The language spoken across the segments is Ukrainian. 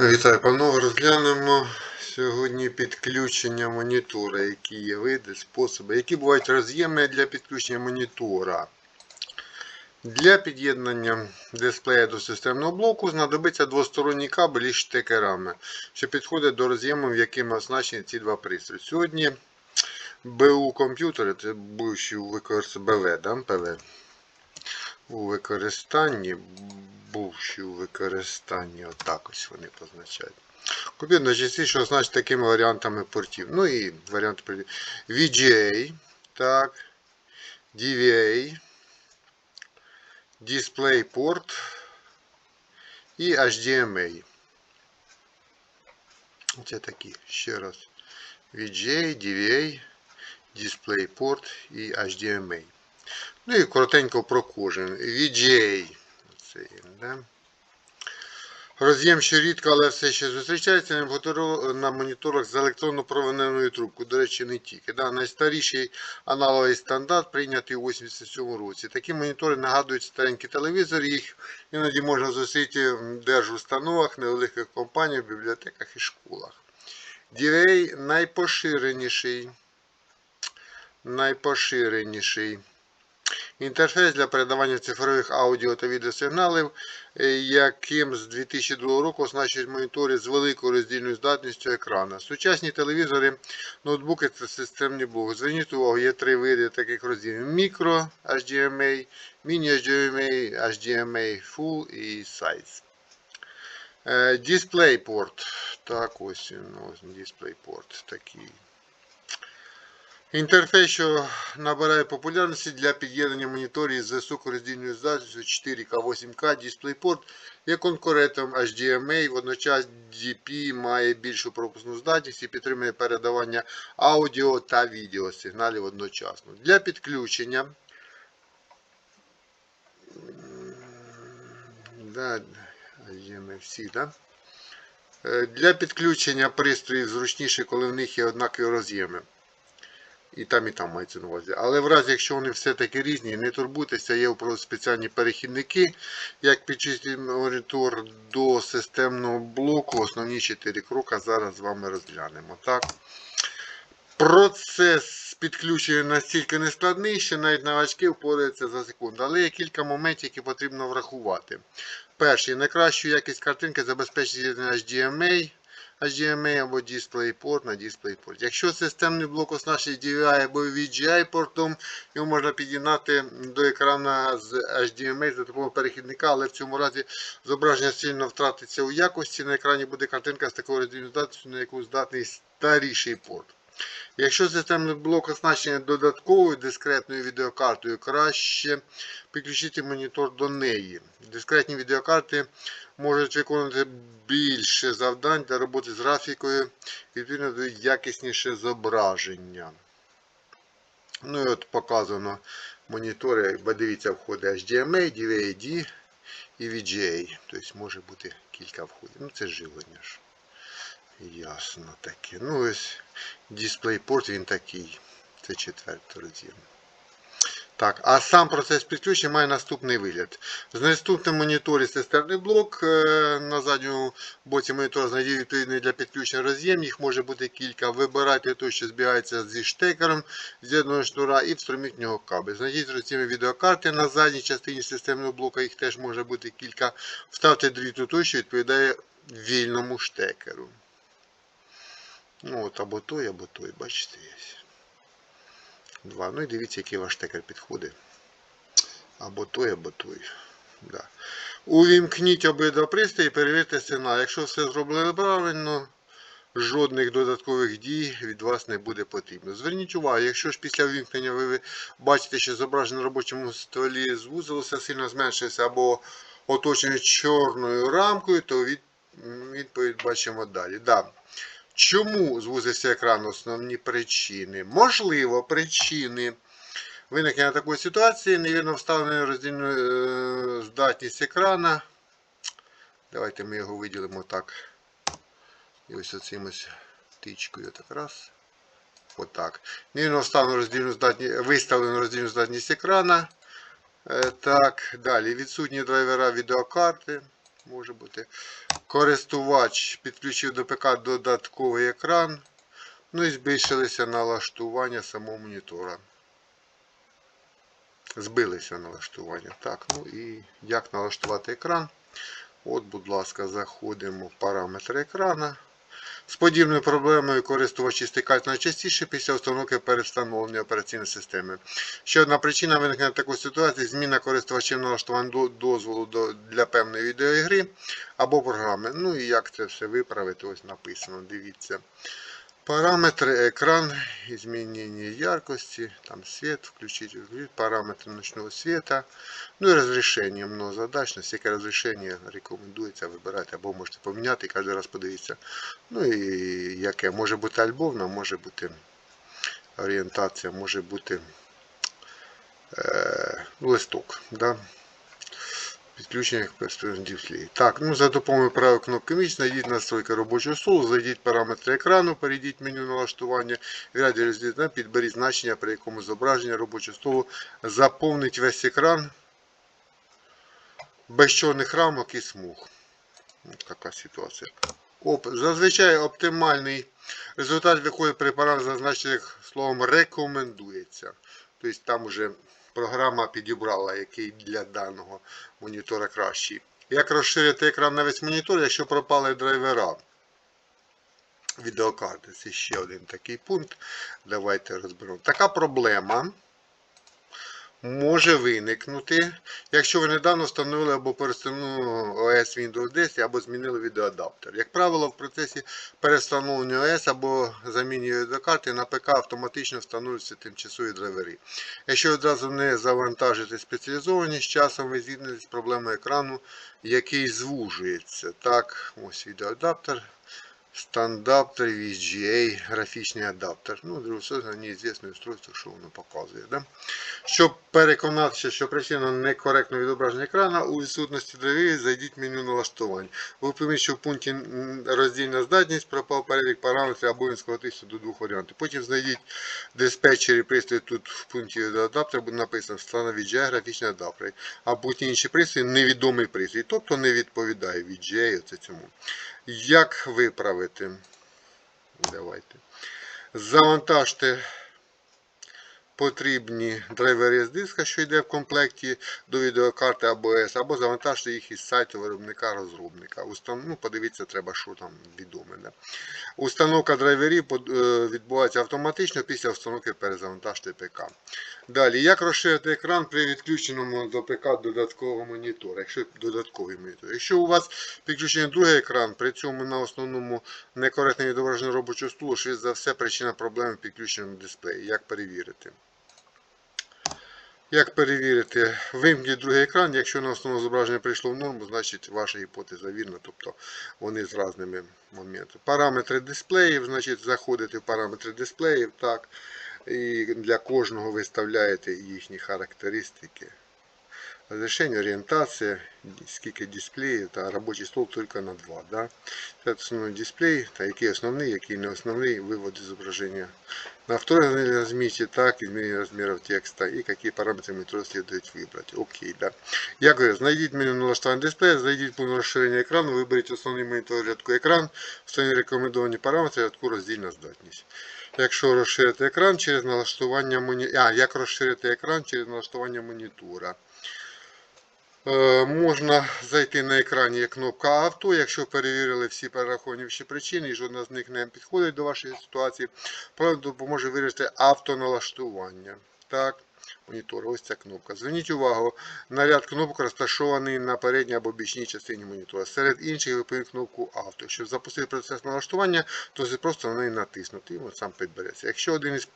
Вітаю, панове. Розглянемо сьогодні підключення монітора, які є види, способи, які бувають роз'єми для підключення монітора. Для під'єднання дисплея до системного блоку знадобиться двосторонній кабель із штекерами, що підходить до роз'ємів, якими оснащені ці два пристрої. Сьогодні БУ комп'ютери, це бувші у використанні БВ, да? ПВ, у використанні, бувші у використанні, отак ось вони позначають. Комп'ютер найчастіше означить такими варіантами портів. Ну і варіанти портів. VGA, так, DVA, DisplayPort і HDMI. Це такі, ще раз. VGA, DVA, DisplayPort і HDMI. Ну і коротенько про кожен. VGA. Да? Роз'єм, що рідко, але все ще зустрічається на моніторах з електронно-провиненою трубкою. До речі, не тільки. Да? Найстаріший аналоговий стандарт прийнятий у 87 році. Такі монітори нагадують старенькі телевізори. Їх іноді можна зустріти в держустановах, невеликих компаніях, бібліотеках і школах. DVA найпоширеніший. Найпоширеніший. Інтерфейс для передавання цифрових аудіо та відеосигналів, е, яким з 2002 року оснащують монітори з великою роздільною здатністю екрана. Сучасні телевізори, ноутбуки та системні блоки. Зверніть увагу, є три види таких розділів: мікро HDMI, міні HDMI, HDMI Full і Size. Е, DisplayPort. Так, ось ось DisplayPort такий. Інтерфейс, що набирає популярності для під'єднання моніторів з високороздільною здатністю 4К 8К DisplayPort є конкурентом HDMI, водночас DP має більшу пропускну здатність і підтримує передавання аудіо та відео сигналів одночасно. Для підключення да, да? Е, Для підключення пристроїв зручніше, коли в них є однакові роз'єми. І там, і там мається на увазі. Але в разі, якщо вони все-таки різні, не турбуйтеся, є спеціальні перехідники, як підчистити монітор до системного блоку. Основні 4 кроки зараз з вами розглянемо. Так? Процес підключення настільки нескладний, що навіть новачки впораються за секунду. Але є кілька моментів, які потрібно врахувати. Перший, найкращу якість картинки забезпечить HDMI. HDMI або DisplayPort на DisplayPort. Якщо системний блок оснащений DVI або VGI портом, його можна під'єднати до екрана з HDMI за допомогою перехідника, але в цьому разі зображення сильно втратиться у якості. На екрані буде картинка з такою роздільною на яку здатний старіший порт. Якщо системний блок оснащений додатковою дискретною відеокартою, краще підключити монітор до неї. Дискретні відеокарти можуть виконувати більше завдань для роботи з графікою, відповідно до якісніше зображення. Ну і от показано монітори, бо дивіться, входить HDMI, DVI-D і VGA. Тобто може бути кілька входів. Ну це живлення ж. Ясно таке. Ну ось DisplayPort він такий. Це четвертий розділ. Так, а сам процес підключення має наступний вигляд. З наступним моніторі системний блок. е, На задньому боці монітора знайдіть відповідний для підключення роз'єм. Їх може бути кілька. Вибирайте той, що збігається зі штекером з'єднаного шнура і встроміть в нього кабель. Знайдіть роз'єми відеокарти на задній частині системного блока, їх теж може бути кілька. Вставте дріт у той, що відповідає вільному штекеру. Ну от або той, або той, бачите, є. Два. Ну і дивіться, який ваш штекер підходить. Або той, або той. Да. Увімкніть обидва пристрої і перевірте сигнал. Якщо все зроблено правильно, жодних додаткових дій від вас не буде потрібно. Зверніть увагу, якщо ж після увімкнення ви бачите, що зображення на робочому столі звузилося, сильно зменшився або оточений чорною рамкою, то від, відповідь бачимо далі. Да. Чому звузився екран? Основні причини. Можливо, причини виникнення такої ситуації, невірно вставлена роздільна е, здатність екрана. Давайте ми його виділимо так. І ось оцим ось тичкою так раз. Отак. Невірно вставлено роздільну здатність, виставлено роздільну здатність екрана. Е, Так, далі. Відсутні драйвера відеокарти. Може бути. Користувач підключив до ПК додатковий екран. Ну і збільшилися налаштування самого монітора. Збилися налаштування. Так, ну і як налаштувати екран? От, будь ласка, заходимо в параметри екрана. З подібною проблемою користувачі стикають найчастіше після установки перестановлення операційної системи. Ще одна причина виникнення такої ситуації зміна користувачів налаштувань дозволу для певної відеоігри або програми. Ну і як це все виправити, ось написано, дивіться. Параметри екран, изменение яркости, там свет, включить, параметри ночного света, ну і розрішення многозадачність, яке розрішення рекомендується вибирати, або можете поміняти і кожен раз подивитися. Ну і яке може бути альбомна, може бути орієнтація, може бути е, листок. Да? Підключення к дисплею. Так, ну за допомогою правої кнопки між знайдіть настройки робочого столу, зайдіть параметри екрану, перейдіть меню налаштування, в ряді розділення підберіть значення, при якому зображення робочого столу заповнить весь екран без чорних рамок і смуг. Ось така ситуація. Оп, зазвичай оптимальний результат виходить при параметрах, зазначених словом рекомендується. Тобто там вже програма підібрала, який для даного монітора кращий. Як розширити екран на весь монітор, якщо пропали драйвера відеокарти? Це ще один такий пункт. Давайте розберемо. Така проблема може виникнути, якщо ви недавно встановили або перестановили ОС Windows 10 або змінили відеоадаптер. Як правило, в процесі перестановлення ОС або заміни відеокарти на ПК автоматично встановлюються тимчасові драйвери. Якщо одразу не завантажити спеціалізовані, з часом ви зіткнетесь з проблемою екрану, який звужується. Так, ось відеоадаптер. Стандарт VGA, графічний адаптер. Ну, друге, неізвісне устройство, що воно показує. Да? Щоб переконатися, що причина некоректного відображення екрана, у відсутності драйверів зайдіть в меню налаштувань. Ви помітите, що в пункті роздільна здатність пропав перелік параметрів або він скоротився до двох варіантів. Потім знайдіть диспетчері пристрій тут в пункті адаптера буде написано встановіть VGA графічний адаптер. А будь інші пристрій невідомий пристрій, тобто не відповідає VGA оце цьому. Як виправити? Давайте. Завантажте потрібні драйвери з диска, що йде в комплекті до відеокарти або S, або завантажте їх із сайту виробника-розробника. Ну, подивіться, треба, що там відоме. Да? Установка драйверів е, відбувається автоматично після установки перезавантажте ПК. Далі, як розширити екран при відключеному до ПК додаткового монітора, якщо додатковий монітор. Якщо у вас підключений другий екран, при цьому на основному некоректне відображення робочого столу, швидше за все причина проблеми в підключеному дисплеї. Як перевірити? Як перевірити? Вимкніть другий екран, якщо на основному зображення прийшло в норму, значить ваша гіпотеза вірна, тобто вони з різними моментами. Параметри дисплеїв, значить заходите в параметри дисплеїв, так, і для кожного виставляєте їхні характеристики. Розрішення, орієнтація, скільки дисплеїв та робочий стол тільки на 2. Да? Це основний дисплей, та який основний, який не основний, вивод зображення. На второй размите так, изменение размеров текста и какие параметры метро следует выбрать. Окей, да. Я говорю, знайдіть меню налаштування дисплея, зайдіть в пункт розширення екрану, виберіть основний монітор рядку екран, встановіть рекомендовані параметри рядку роздільна здатність. Якщо розширити екран через налаштування монітора. А, як розширити екран через налаштування монітора. Е, Можна зайти на екрані є кнопка авто. Якщо перевірили всі перераховані всі причини і жодна з них не підходить до вашої ситуації, допоможе вирішити автоналаштування. Так, монітор, ось ця кнопка. Зверніть увагу, на ряд кнопок розташований на передній або бічній частині монітора. Серед інших ви кнопку авто. Щоб запустити процес налаштування, то просто на неї натиснути і от сам підбереться. Якщо один із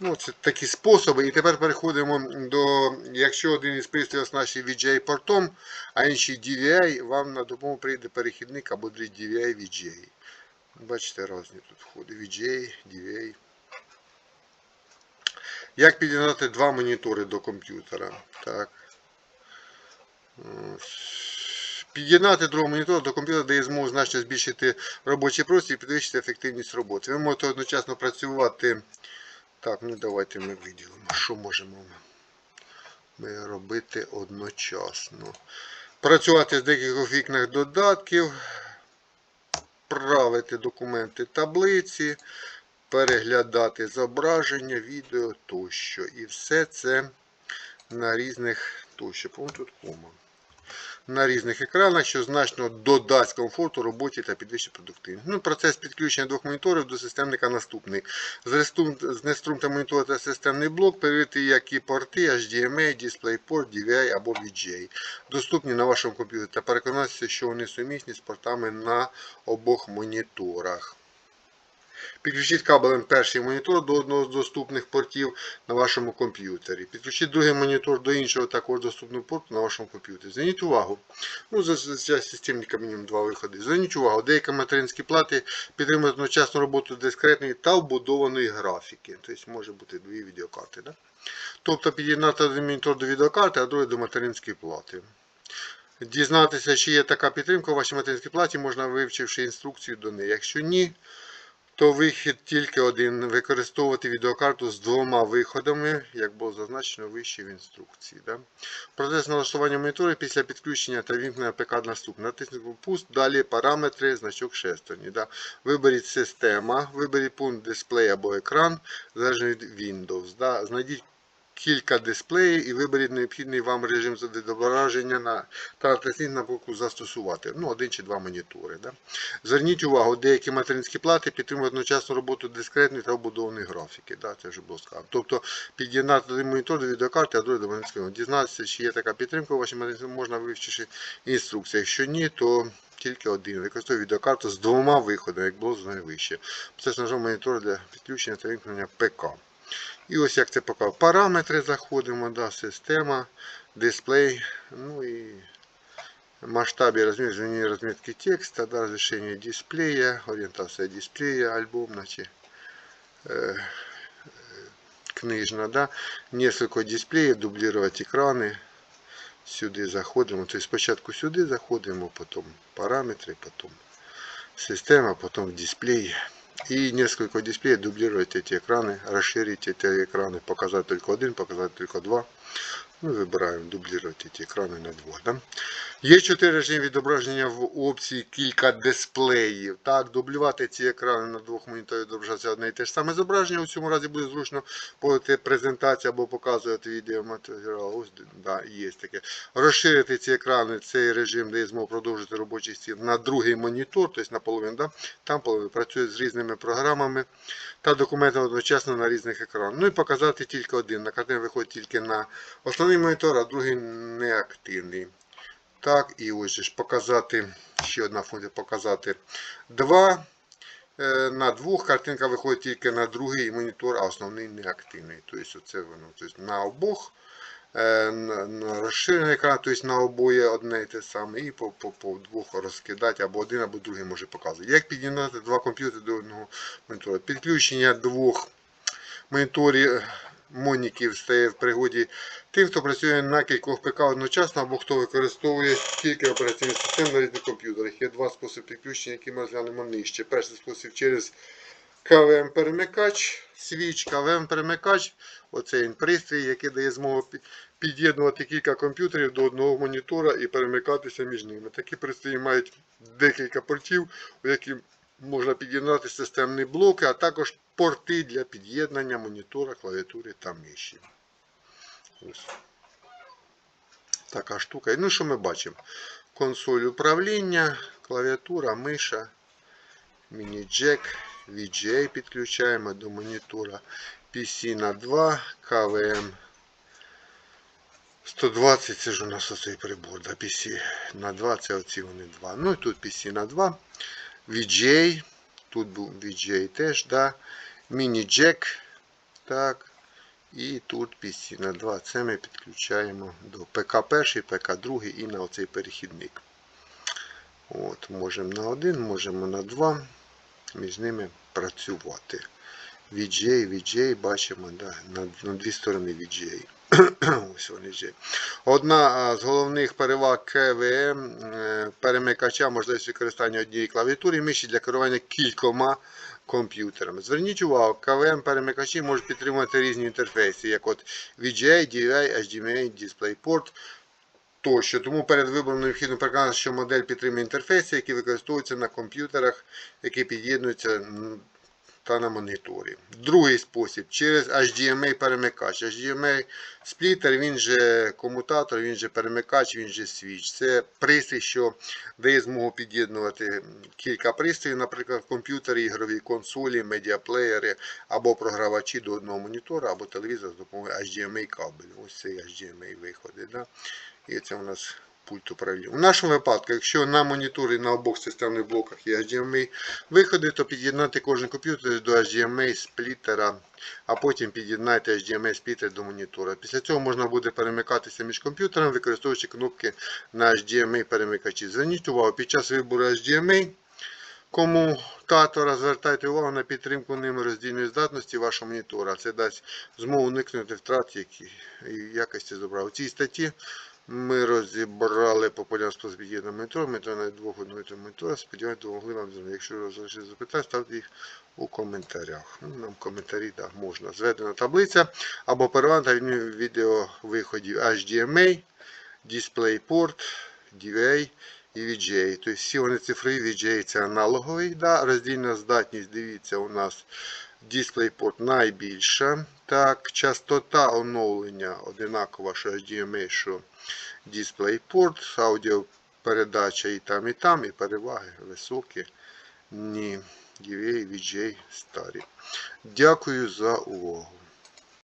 Ну, це такі способи. І тепер переходимо до, якщо один із пристроїв оснащений VGA портом, а інший DVI, вам на допомогу прийде перехідник або DVI VGA. Бачите, різні тут входи. VGA, DVI. Як під'єднати два монітори до комп'ютера? Так. Під'єднати другий монітор до комп'ютера дає змогу значно збільшити робочий простір і підвищити ефективність роботи. Ви можете одночасно працювати. Так, ну давайте ми виділимо, що можемо ми робити одночасно. працювати з декількох вікнах додатків, правити документи таблиці, переглядати зображення, відео тощо. І все це на різних тощо. По-моєму, тут кома. На різних екранах, що значно додасть комфорту роботі та підвищить продуктивність. Ну, процес підключення двох моніторів до системника наступний. Знеструм- Знеструмте монітор та системний блок, перевірити які порти HDMI, DisplayPort, DVI або VGA. Доступні на вашому комп'ютері та переконатися, що вони сумісні з портами на обох моніторах. Підключіть кабелем перший монітор до одного з доступних портів на вашому комп'ютері. Підключіть другий монітор до іншого також доступного порту на вашому комп'ютері. Зверніть увагу. Ну, зазвичай системника мінімум два виходи. Зверніть увагу, деякі материнські плати підтримують одночасну роботу дискретної та вбудованої графіки. Тобто може бути дві відеокарти. Да? Тобто під'єднати один монітор до відеокарти, а другий до материнської плати. Дізнатися, чи є така підтримка у вашій материнській платі, можна вивчивши інструкцію до неї. Якщо ні, то вихід тільки один. Використовувати відеокарту з двома виходами, як було зазначено вище в інструкції. Да? Процес налаштування монітора після підключення та вімкнення ПК наступне. Натисніть пуск, далі параметри, значок шестерні. Да? Виберіть система, виберіть пункт дисплей або екран, залежно від Windows. Да? Знайдіть кілька дисплеїв і виберіть необхідний вам режим відображення на, натисніть на кнопку застосувати. Ну, один чи два монітори. Да? Зверніть увагу, деякі материнські плати підтримують одночасну роботу дискретної та обудованої графіки. Да, це вже було сказано. Тобто під'єднати один монітор до відеокарти, а другий до материнського. Дізнатися, чи є така підтримка у вашій материнській, можна вивчивши інструкцію. Якщо ні, то тільки один. Використовує відеокарту з двома виходами, як було знаю вище. Це ж нажав монітор для підключення та вимкнення ПК. І ось як це показав. Параметри заходимо, да, система, дисплей, ну і масштаб и размер изменения разметки текста, да, разрешение дисплея, ориентация дисплея, альбом, значит, э, э, книжна, да, несколько дисплеїв, дублировать екрани. Сюди заходимо. Тобто спочатку сюди заходимо, потім параметри, потім система, потім в дисплей И несколько дисплеев дублировать эти экраны, расширить эти экраны, показать только один, показать только два. Ну, вибираємо дублювати ці екрани на двох. Да? Є чотири режими відображення в опції кілька дисплеїв. Так, дублювати ці екрани на двох моніторах відображається одне і те ж саме зображення. У цьому разі буде зручно проводити презентацію або показувати відеоматеріал. Ось да, є таке. Розширити ці екрани, цей режим дає змогу продовжити робочий стіл на другий монітор, тобто на половину. Да? Там половину працює з різними програмами та документами одночасно на різних екранах. Ну і показати тільки один. На картині виходить тільки на основний монітор, а другий неактивний. Так, і ось ж показати, ще одна функція показати два. Е, На двох картинка виходить тільки на другий монітор, а основний неактивний. Тобто оце воно тобто на обох. е, розширений екран, тобто на обоє одне і те саме, і по, по, по двох розкидати, або один, або другий може показувати. Як під'єднати два комп'ютери до одного монітора? Підключення двох моніторів моніків стає в пригоді тим, хто працює на кількох ПК одночасно, або хто використовує кілька операційних систем на різних комп'ютерах. Є два способи підключення, які ми розглянемо нижче. Перший спосіб через КВМ-перемикач, свіч, КВМ-перемикач. Оце він пристрій, який дає змогу під'єднувати кілька комп'ютерів до одного монітора і перемикатися між ними. Такі пристрої мають декілька портів, у які можна під'єднати системні блоки, а також порти для під'єднання монітора, клавіатури та миші. Ось. Така штука. І Ну, що ми бачимо? Консоль управління, клавіатура, миша, міні-джек, VGA підключаємо до монітора. PC на 2, КВМ 120, це ж у нас оцей прибор. Да, PC на 2, це оці вони 2. Ну і тут PC на 2. VGA, тут був VGA теж, да. Міні-джек. Так. І тут PC на 2. Це ми підключаємо до ПК1, ПК2 і на оцей перехідник. От, Можемо на один, можемо на два. Між ними працювати. VGA, VGA, бачимо, да, на, на дві сторони VGA. Одна з головних переваг КВМ е, перемикача можливість використання однієї клавіатури і миші для керування кількома комп'ютерами. Зверніть увагу, КВМ перемикачі можуть підтримувати різні інтерфейси, як от VGA, DVI, HDMI, DisplayPort. тощо. Тому перед вибором необхідно переконатися, що модель підтримує інтерфейси, які використовуються на комп'ютерах, які під'єднуються та на моніторі. Другий спосіб через HDMI перемикач. HDMI сплітер, він же комутатор, він же перемикач, він же свіч. Це пристрій, що дає змогу під'єднувати кілька пристроїв, наприклад, комп'ютери, ігрові консолі, медіаплеєри або програвачі до одного монітора, або телевізор з допомогою HDMI кабелю. Ось цей HDMI виходить. Да? І це у нас пульт управління. У нашому випадку, якщо на моніторі на обох системних блоках є HDMI виходи, то під'єднати кожен комп'ютер до HDMI сплітера, а потім під'єднайте HDMI сплітер до монітора. Після цього можна буде перемикатися між комп'ютерами, використовуючи кнопки на HDMI перемикачі. Зверніть увагу, під час вибору HDMI комутатора звертайте увагу на підтримку ними роздільної здатності вашого монітора. Це дасть змогу уникнути втрат якості зображення. У цій статті ми розібрали популярний спосіб під'єднання монітора, монітор на двох одного монітора. Сподіваюся, допомогли вам. Якщо залишили запитання, ставте їх у коментарях. Ну, Нам коментарі так, можна. Зведена таблиця або перевантаження відео виходів HDMI, DisplayPort, DVA і VGA. Тобто всі вони цифрові, VGA це аналоговий. Да? Роздільна здатність, дивіться, у нас DisplayPort найбільша. Так, частота оновлення одинакова, що HDMI, що DisplayPort, аудіопередача і там, і там, і переваги високі. Ні, UA, VGA старі. Дякую за увагу.